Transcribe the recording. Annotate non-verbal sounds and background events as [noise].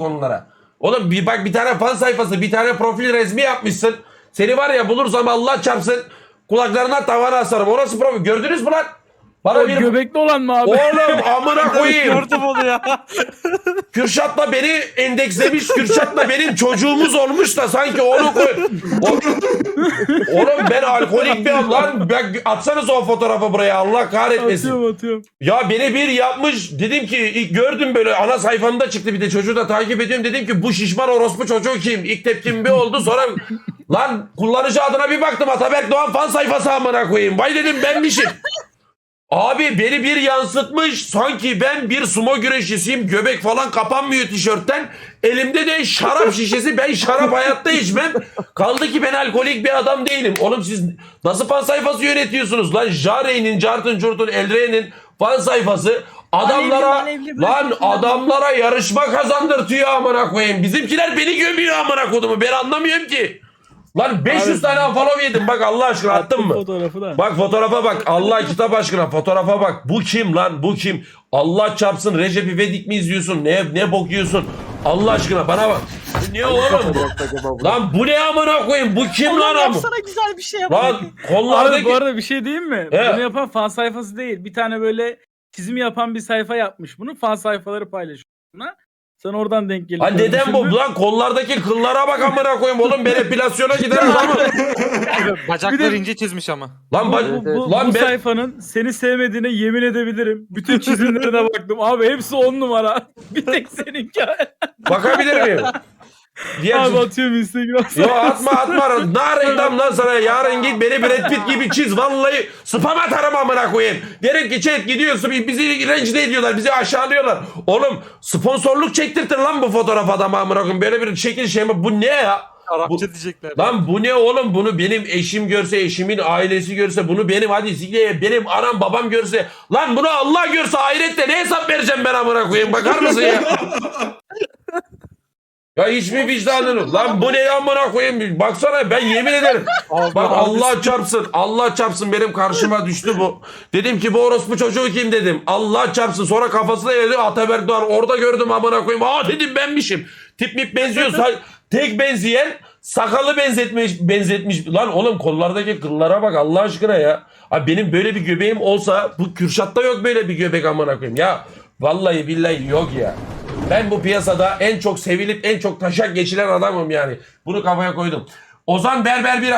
onlara. Oğlum bir bak bir tane fan sayfası bir tane profil resmi yapmışsın. Seni var ya bulursam Allah çarpsın kulaklarına tavana asarım. Orası profil. Gördünüz mü lan? Bana O bir... göbekli olan mı abi? Oğlum amına [laughs] koyayım. Gördüm onu ya. [laughs] Kürşat'la beni endekslemiş. Kürşat'la benim çocuğumuz olmuş da sanki onu koy. Oğlum ben alkolik bir lan. Ben, atsanız o fotoğrafı buraya Allah kahretmesin. atıyorum atıyorum. Ya beni bir yapmış. Dedim ki ilk gördüm böyle ana sayfamda çıktı bir de çocuğu da takip ediyorum. Dedim ki bu şişman orospu çocuğu kim? İlk tepkim bir oldu sonra lan kullanıcı adına bir baktım Ataberk Doğan fan sayfası amına koyayım. Vay dedim benmişim. Abi beni bir yansıtmış. Sanki ben bir sumo güreşçisiyim. Göbek falan kapanmıyor tişörtten. Elimde de şarap [laughs] şişesi. Ben şarap hayatta içmem. Kaldı ki ben alkolik bir adam değilim. Oğlum siz nasıl fan sayfası yönetiyorsunuz lan? Jare'nin, Cartın Curt'un, Elre'nin fan sayfası. Adamlara Alevli, alevli lan adamlara yarışma kazandırtıyor amına koyayım. Bizimkiler beni gömüyor amına kodumu. Ben anlamıyorum ki. Lan 500 Abi- tane follow yedim. Bak Allah aşkına attın mı? Fotoğrafı da. Bak fotoğrafa bak. Allah kitap aşkına fotoğrafa bak. Bu kim lan? Bu kim? Allah çarpsın. Recep İvedik mi izliyorsun? Ne ne bok yiyorsun? Allah aşkına bana bak. Bu Ne oğlum? lan bu ne amına koyayım? Bu kim Oğlum lan am? yapsana güzel bir şey yap. Lan Abi kollardaki bu arada bir şey diyeyim mi? He. Bunu yapan fan sayfası değil. Bir tane böyle çizim yapan bir sayfa yapmış bunu. Fan sayfaları paylaşıyor buna. Sen oradan denk geliyor. Lan neden bu? Lan kollardaki kıllara bak amına koyayım oğlum. Ben epilasyona gider [laughs] Bir de- ince çizmiş ama. Lan Bu, bak. bu, bu, Lan bu ben sayfanın seni sevmediğine yemin edebilirim. Bütün çizimlerine baktım. Abi hepsi on numara. [laughs] Bir tek seninki. bakabilir miyim? [laughs] Diğer Abi atıyorum Instagram. Yo atma atma. [laughs] Ne reklam lan sana? Yarın git beni Brad Pitt gibi çiz. Vallahi spam atarım amına koyayım. Derim ki chat gidiyorsun bizi rencide ediyorlar. Bizi aşağılıyorlar. Oğlum sponsorluk çektirtin lan bu fotoğraf adamı amına koyayım. Böyle bir şekil şey mi? Bu ne ya? Arapça diyecekler. Lan bu ne oğlum? Bunu benim eşim görse, eşimin ailesi görse, bunu benim hadi sikleye benim anam babam görse. Lan bunu Allah görse ahirette ne hesap vereceğim ben amına koyayım? Bakar mısın ya? [laughs] Ya hiç mi vicdanın? Lan bu ne amına koyayım? Baksana ben yemin [laughs] ederim. Bak Allah çarpsın. Allah çarpsın benim karşıma düştü bu. Dedim ki bu orospu çocuğu kim dedim. Allah çarpsın. Sonra kafasına yedi Ataberk Doğan. Orada gördüm amına koyayım. Aa dedim benmişim. Tip mip benziyor. Tek benzeyen sakalı benzetmiş benzetmiş. Lan oğlum kollardaki kıllara bak Allah aşkına ya. Abi benim böyle bir göbeğim olsa bu Kürşat'ta yok böyle bir göbek amına koyayım. Ya vallahi billahi yok ya. Ben bu piyasada en çok sevilip en çok taşak geçilen adamım yani. Bunu kafaya koydum. Ozan Berber bir